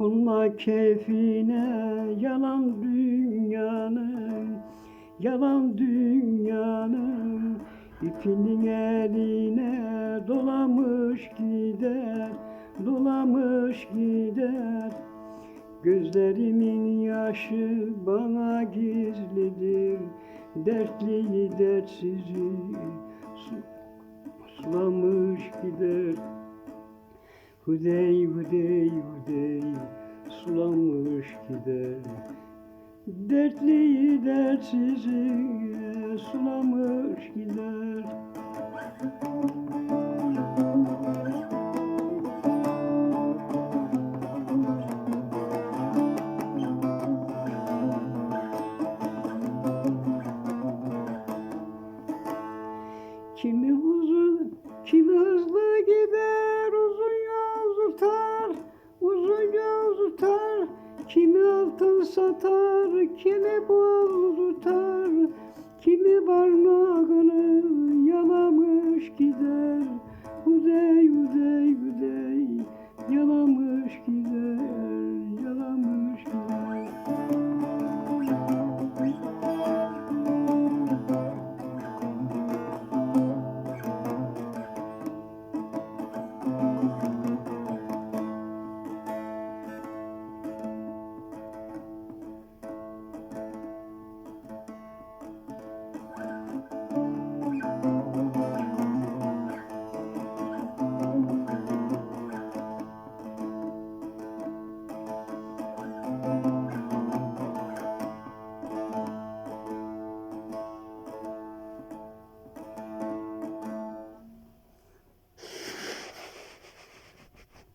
Bakma keyfine yalan dünyanın Yalan dünyanın ipinin eline dolamış gider Dolamış gider. Gözlerimin yaşı bana gizlidir Dertliyi dertsizi su- sulamış gider. Hudey hudey Dertliyi dertsizi sulamış gider kimi hudey, yalamış gider.